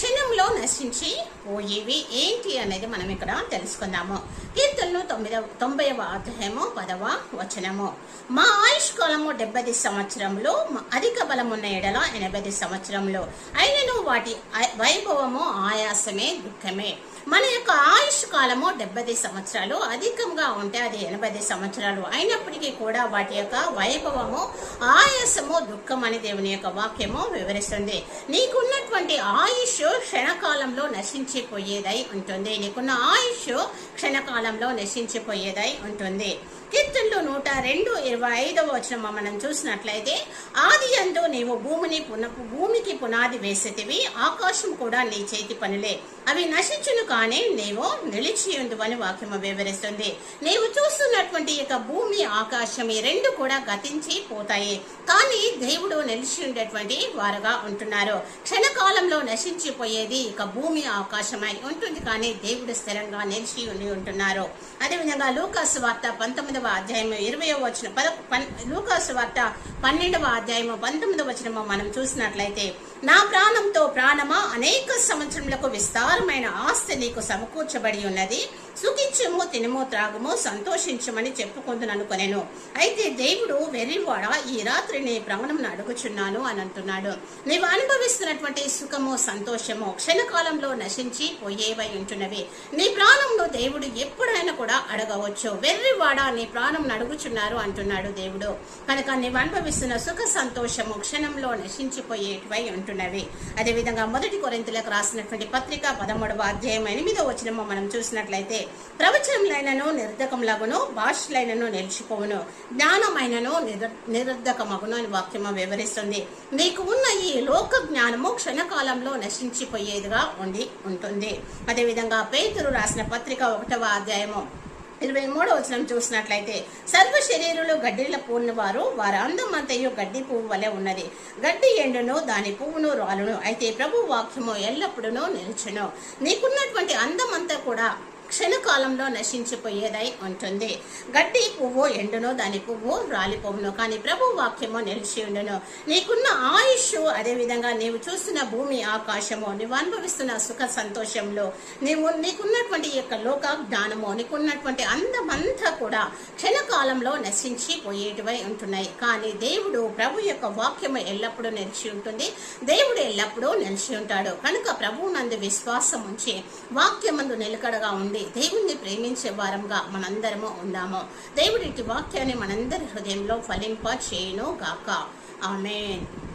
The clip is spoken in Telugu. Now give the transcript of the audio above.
Şimdi క్షణంలో నశించి పోయేవి ఏంటి అనేది మనం ఇక్కడ తెలుసుకుందాము. కీర్తనలు తొమ్మిదవ తొంభైవ అధ్యాయము పదవ వచనము. మా ఆయుష్ కాలము డెబ్బై సంవత్సరంలో అధిక బలమున్న ఎడల ఎనభై సంవత్సరంలో అయినను వాటి వైభవము ఆయాసమే దుఃఖమే. మన యొక్క ఆయుష్ కాలము డెబ్బై సంవత్సరాలు అధికంగా ఉంటే అది ఎనభై సంవత్సరాలు. అయినప్పటికీ కూడా వాటి యొక్క వైభవము ఆయాసము దుఃఖం అని దేవుని యొక్క వాక్యము వివరిస్తుంది. నీకున్నటువంటి ఆయుష్ క్షణకాలంలో నశించిపోయేదై ఉంటుంది. నీకున్న ఆయుష్ క్షణకాలంలో నశించిపోయేదై ఉంటుంది. కీర్తనలు నూట రెండు ఇరవై ఐదవ వచనం మనం చూసినట్లయితే ఆది అందు నీవు భూమిని పున భూమికి పునాది వేసేటివి ఆకాశం కూడా నీ చేతి పనులే. అవి నశించును కానీ నీవు నిలిచి అని వాక్యము వివరిస్తుంది. నీవు చూస్తున్నటువంటి యొక్క భూమి ఆకాశం ఈ రెండు కూడా గతించి పోతాయి. కానీ దేవుడు నిలిచి ఉండేటువంటి వారుగా ఉంటున్నారు. క్షణకాలంలో నశించిపోయేది ఇక భూమి అవకాశమై ఉంటుంది కానీ దేవుడు స్థిరంగా నిలిచి ఉండి ఉంటున్నారు. అదేవిధంగా లూకాసు వార్త పంతొమ్మిదవ అధ్యాయం ఇరవై వచ్చిన పద పన్ లూకాసు వార్త పన్నెండవ అధ్యాయము పంతొమ్మిదవ వచనము మనం చూసినట్లయితే నా ప్రాణంతో ప్రాణమా? అనేక సంవత్సరములకు విస్తారమైన ఆస్తి నీకు సమకూర్చబడి ఉన్నది. సుఖించము తినము త్రాగము సంతోషించమని చెప్పుకుందును కొనెను అయితే దేవుడు వెర్రివాడ ఈ రాత్రి నీ ప్రాణంను అడుగుచున్నాను అని అంటున్నాడు. నీవు అనుభవిస్తున్నటువంటి సుఖము సంతోషము క్షణకాలంలో నశించి పోయేవై ఉంటున్నవి. నీ ప్రాణంలో దేవుడు ఎప్పుడైనా కూడా అడగవచ్చు. వెర్రివాడ నీ ప్రాణం నడుగుచున్నారు అంటున్నాడు దేవుడు. కనుక నీవు అనుభవిస్తున్న సుఖ సంతోషము క్షణంలో నశించిపోయేటివై ఉంటున్నవి. అదేవిధంగా మొదటి కొరింతలకు రాసినటువంటి పత్రిక పదమూడవ అధ్యాయం ఎనిమిదో వచనము మనం చూసినట్లయితే ప్రవచనములైనను నిర్ధకములగును భాషలైనను నిలిచిపోవును జ్ఞానమైనను నిర- నిరర్ధకమగును అని వాక్యము వివరిస్తుంది. నీకు ఉన్న ఈ లోక జ్ఞానము క్షణకాలంలో నశించిపోయేదిగా ఉండి ఉంటుంది. అదేవిధంగా పేతురు రాసిన పత్రిక ఒకటవ అధ్యాయము ఇరవై మూడో వచనం చూసినట్లయితే సర్వ శరీరులు గడ్డిల పూర్ణ వారు వారి అందం అంతయు గడ్డి పువ్వు వలె ఉన్నది. గడ్డి ఎండును దాని పువ్వును రాలును. అయితే ప్రభు వాక్యము ఎల్లప్పుడూ నిలుచును. నీకున్నటువంటి అందం అంతా కూడా క్షణకాలంలో నశించిపోయేదై ఉంటుంది. గడ్డి పువ్వు ఎండును దాని పువ్వు రాలిపోవును కానీ ప్రభు వాక్యము నిలిచి ఉండును. నీకున్న ఆయుష్ అదేవిధంగా నీవు చూస్తున్న భూమి ఆకాశము నువ్వు అనుభవిస్తున్న సుఖ సంతోషంలో నీవు నీకున్నటువంటి యొక్క లోక జ్ఞానము నీకున్నటువంటి అందమంతా కూడా క్షణకాలంలో నశించి పోయేటివై ఉంటున్నాయి. కానీ దేవుడు ప్రభు యొక్క వాక్యము ఎల్లప్పుడూ నిలిచి ఉంటుంది. దేవుడు ఎల్లప్పుడూ నిలిచి ఉంటాడు. కనుక ప్రభువు నందు విశ్వాసం ఉంచి వాక్యమందు నిలకడగా ఉండి దేవుణ్ణి ప్రేమించే వారంగా మనందరము ఉందాము. దేవుడి వాక్యాన్ని మనందరి హృదయంలో ఫలింప చేయను గాక ఆమెన్.